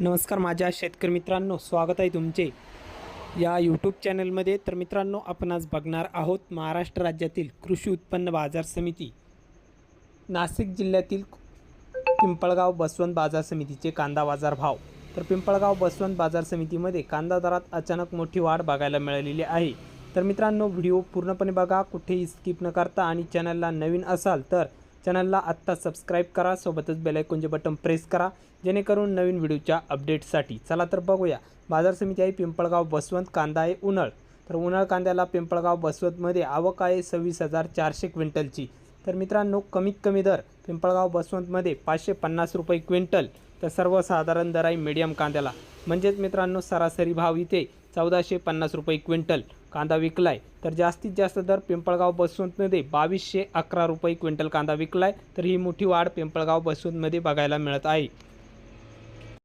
नमस्कार माझ्या शेतकरी मित्रांनो स्वागत आहे तुमचे. या यूट्यूब चॅनलमध्ये तर मित्रांनो आपण आज बघणार आहोत महाराष्ट्र राज्यातील कृषी उत्पन्न बाजार समिती. नाशिक जिल्ह्यातील पिंपळगाव बसवंत बाजार समितीचे कांदा बाजार भाव. तर पिंपळगाव बसवंत बाजार समितीमध्ये कांदा दरात अचानक मोठी वाढ बघायला मिळालेली आहे. तर मित्रांनो व्हिडिओ पूर्णपणे बघा कुठेही स्किप न करता आणि चॅनलला नवीन असाल तर चॅनलला आत्ता सबस्क्राईब करा सोबतच बेलायकोनचे बटन प्रेस करा जेणेकरून नवीन व्हिडिओच्या अपडेटसाठी चला तर बघूया. बाजार समिती आहे पिंपळगाव बसवंत कांदा आहे उन्हाळ. तर उन्हाळ कांद्याला पिंपळगाव बसवंतमध्ये आवक आहे सव्वीस हजार चारशे क्विंटलची. तर मित्रांनो कमीत कमी दर पिंपळगाव बसवंतमध्ये पाचशे पन्नास रुपये क्विंटल. तर सर्वसाधारण दर आहे मीडियम कांद्याला. म्हणजेच मित्रांनो सरासरी भाव इथे चौदाशे पन्नास रुपये क्विंटल. कांदा विकलाय तर जास्तीत जास्त दर पिंपळगाव बसवंतमध्ये बावीसशे अकरा रुपये क्विंटल कांदा विकलाय तर ही मोठी वाढ पिंपळगाव बसवंतमध्ये बघायला मिळत आहे.